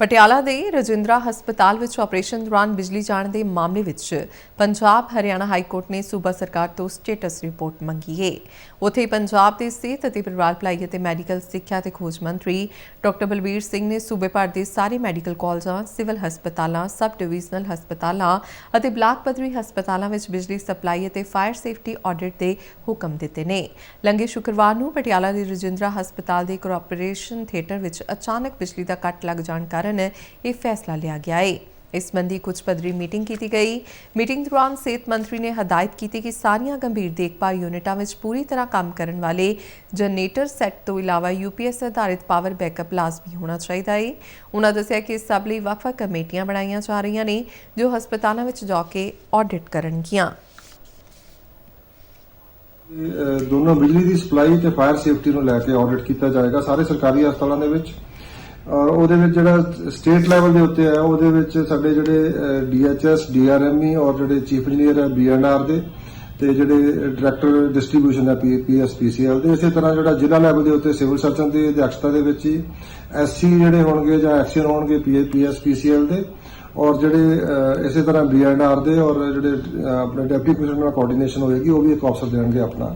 ਪਟਿਆਲਾ ਦੇ ਰਜਿੰਦਰਾ ਹਸਪਤਾਲ ਵਿੱਚ ਆਪਰੇਸ਼ਨ ਦੌਰਾਨ ਬਿਜਲੀ ਜਾਣ ਦੇ ਮਾਮਲੇ ਵਿੱਚ ਪੰਜਾਬ ਹਰਿਆਣਾ ਹਾਈ ਕੋਰਟ ਨੇ ਸੂਬਾ ਸਰਕਾਰ ਤੋਂ ਸਟੇਟਸ ਰਿਪੋਰਟ ਮੰਗੀ ਹੈ। ਉਥੇ ਪੰਜਾਬ ਦੇ ਸਿਹਤ ਅਤੇ ਪਰਿਵਾਰ ਭਲਾਈ ਅਤੇ ਮੈਡੀਕਲ ਸਿੱਖਿਆ ਤੇ ਖੋਜ ਮੰਤਰੀ ਡਾਕਟਰ ਬਲਬੀਰ ਸਿੰਘ ਨੇ ਸੂਬੇ ਭਰ ਦੇ ਸਾਰੇ ਮੈਡੀਕਲ ਕਾਲਜਾਂ, ਸਿਵਲ ਹਸਪਤਾਲਾਂ, ਸਬ ਡਿਵੀਜ਼ਨਲ ਹਸਪਤਾਲਾਂ ਅਤੇ ਬਲਾਕ ਪੱਧਰੀ ਹਸਪਤਾਲਾਂ ਵਿੱਚ ਬਿਜਲੀ ਸਪਲਾਈ ਅਤੇ ਫਾਇਰ ਸੇਫਟੀ ਆਡਿਟ ਦੇ ਹੁਕਮ ਦਿੱਤੇ ਨੇ। ਲੰਘੇ ਸ਼ੁੱਕਰਵਾਰ ਨੂੰ ਪਟਿਆਲਾ ਦੇ ਰਜਿੰਦਰਾ ਹਸਪਤਾਲ ਦੇ ਕੋਆਪਰੇਸ਼ਨ ਥੀਏਟਰ ਵਿੱਚ ਅਚਾਨਕ ਬਿਜਲੀ ਦਾ ਕੱਟ ਲੱਗ ਜਾਣ ਕਾਰਨ ਇਹ ਫੈਸਲਾ ਲਿਆ ਗਿਆ ਹੈ ਇਸ ਸੰਬੰਧੀ ਕੁਝ ਪੱਧਰੀ ਮੀਟਿੰਗ ਕੀਤੀ ਗਈ ਮੀਟਿੰਗ ਦੌਰਾਨ ਸਿਹਤ ਮੰਤਰੀ ਨੇ ਹਦਾਇਤ ਕੀਤੀ ਕਿ ਸਾਰੀਆਂ ਗੰਭੀਰ ਦੇਖਭਾਲ ਯੂਨਿਟਾਂ ਵਿੱਚ ਪੂਰੀ ਤਰ੍ਹਾਂ ਕੰਮ ਕਰਨ ਵਾਲੇ ਜਨਰੇਟਰ ਸੈੱਟ ਤੋਂ ਇਲਾਵਾ ਯੂਪੀਐਸ ਆਧਾਰਿਤ ਪਾਵਰ ਬੈਕਅਪ ਲਾਜ਼ਮੀ ਹੋਣਾ ਚਾਹੀਦਾ ਹੈ ਉਹਨਾਂ ਦੱਸਿਆ ਕਿ ਇਸ ਸਭ ਲਈ ਵੱਖ-ਵੱਖ ਕਮੇਟੀਆਂ ਬਣਾਈਆਂ ਜਾ ਰਹੀਆਂ ਨੇ ਜੋ ਹਸਪਤਾਲਾਂ ਵਿੱਚ ਜਾ ਕੇ ਆਡਿਟ ਕਰਨਗੀਆਂ ਦੋਨੋਂ ਬਿਜਲੀ ਦੀ ਸਪਲਾਈ ਤੇ ਫਾਇਰ ਸੇਫਟੀ ਨੂੰ ਲੈ ਕੇ ਆਡਿਟ ਕੀਤਾ ਜਾਏਗਾ ਸਾਰੇ ਸਰਕਾਰੀ ਹਸਪਤਾਲਾਂ ਦੇ ਵਿੱਚ ਔਰ ਉਹਦੇ ਵਿੱਚ ਜਿਹੜਾ ਸਟੇਟ ਲੈਵਲ ਦੇ ਉੱਤੇ ਹੈ ਉਹਦੇ ਵਿੱਚ ਸਾਡੇ ਜਿਹੜੇ ਡੀਐਚਐਸ ਡੀਆਰਐਮਈ ਔਰ ਜਿਹੜੇ ਚੀਫ ਇੰਜੀਨੀਅਰ ਹੈ ਬੀਐਨਆਰ ਦੇ ਤੇ ਜਿਹੜੇ ਡਾਇਰੈਕਟਰ ਡਿਸਟ੍ਰੀਬਿਊਸ਼ਨ ਹੈ ਪੀਐਸ ਪੀਸੀਐਲ ਦੇ, ਇਸੇ ਤਰ੍ਹਾਂ ਜਿਹੜਾ ਜ਼ਿਲ੍ਹਾ ਲੈਵਲ ਦੇ ਉੱਤੇ ਸਿਵਲ ਸਰਜਨ ਦੀ ਅਧਿਕਸ਼ਤਾ ਦੇ ਵਿੱਚ ਹੀ ਐਸਸੀ ਜਿਹੜੇ ਹੋਣਗੇ ਜਾਂ ਐਕਸੀਅਨ ਹੋਣਗੇ ਪੀਐਸ ਪੀਸੀਐਲ ਦੇ ਔਰ ਜਿਹੜੇ ਇਸੇ ਤਰ੍ਹਾਂ ਬੀਐਨਆਰ ਦੇ ਔਰ ਜਿਹੜੇ ਆਪਣੇ ਡਿਪਟੀ ਕਮਿਸ਼ਨਰ ਨਾਲ ਕੋਆਰਡੀਨੇਸ਼ਨ ਹੋਏਗੀ, ਉਹ ਵੀ ਇੱਕ ਅਫਸਰ ਦੇਣਗੇ ਆਪਣਾ।